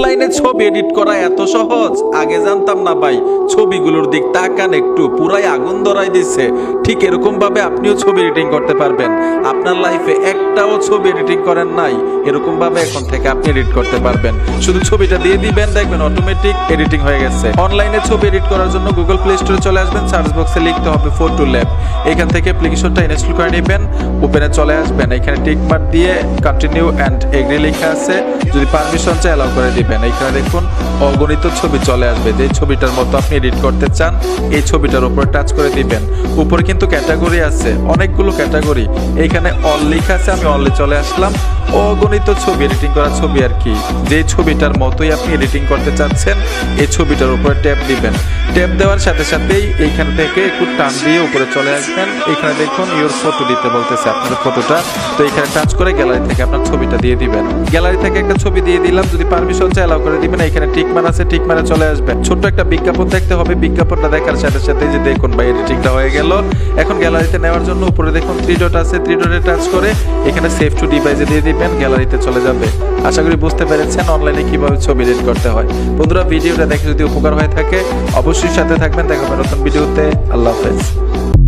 অনলাইনে ছবি এডিট করা এত সহজ। আগে জানতাম না ভাই, ছবিগুলোর দিক তাকান একটু, পুরাই আগুন ধরাই দিচ্ছে ঠিক এরকম ভাবে আপনিও ছবি এডিটিং করতে পারবেন। আপনার লাইফে একটাও ছবি এডিটিং করেন নাই, এরকম ভাবে এখন থেকে আপনি এডিট করতে পারবেন। শুধু ছবিটা দিয়ে দিবেন, দেখবেন অটোমেটিক এডিটিং হয়ে গেছে। অনলাইনে ছবি এডিট করার জন্য গুগল প্লে স্টোরে চলে আসবেন সার্চ বক্সে লিখতে হবে ফটো ল্যাব এখান থেকে অ্যাপ্লিকেশনটা ইনস্টল করে নেবেন ওপেনে চলে আসবেন, এখানে টিক মার্ক দিয়ে কন্টিনিউ অ্যান্ড এগ্রি লেখা আছে। যদি পারমিশন চাই অ্যালাউ করে দিবেন। এখানে দেখুন, অগণিত ছবি চলে আসবে। যে ছবিটার মতো আপনি এডিট করতে চান, এই ছবিটার উপরে টাচ করে দিবেন। উপরে কিন্তু ক্যাটাগরি আছে, অনেকগুলো ক্যাটাগরি এইখানে অল লেখা আছে, আমি অলে চলে আসলাম। অগণিত ছবি এডিটিং করা ছবি আর কি। যে ছবিটার মতোই আপনি এডিটিং করতে চাচ্ছেন, এই ছবিটার উপরে ট্যাপ দিবেন। ট্যাপ দেওয়ার সাথে সাথেই এইখান থেকে একটু টান দিয়ে উপরে চলে আসবেন। এখানে দেখুন ইওর ফটো দিতে বলতেছে আপনার ফটোটা তো এখানে টাচ করে গ্যালারি থেকে আপনার ছবিটা দিয়ে দিবেন। গ্যালারি থেকে একটা ছবি দিয়ে দিলাম, যদি পারমিশন চাই অ্যালাউ করে দিবেন। এখানে টিক মার আছে টিক মারে চলে আসবেন ছোট্ট একটা বিজ্ঞাপন দেখতে হবে। বিজ্ঞাপনটা দেখার সাথে সাথে যে দেখুন ভাই এডিটিংটা হয়ে গেল। এখন গ্যালারিতে নেওয়ার জন্য উপরে দেখুন থ্রি ডট আছে। থ্রি ডটে টাচ করে এখানে সেভ টু ডিভাইসে দিয়ে দিবেন গ্যালারিতে চলে যাবে। আশা করি বুঝতে পেরেছেন অনলাইনে কীভাবে ছবি এডিট করতে হয়। বন্ধুরা, ভিডিওটা দেখে যদি উপকার হয়ে থাকে, অবশ্যই সাথে থাকবেন দেখাবেন নতুন ভিডিওতে। আল্লাহ হাফেজ।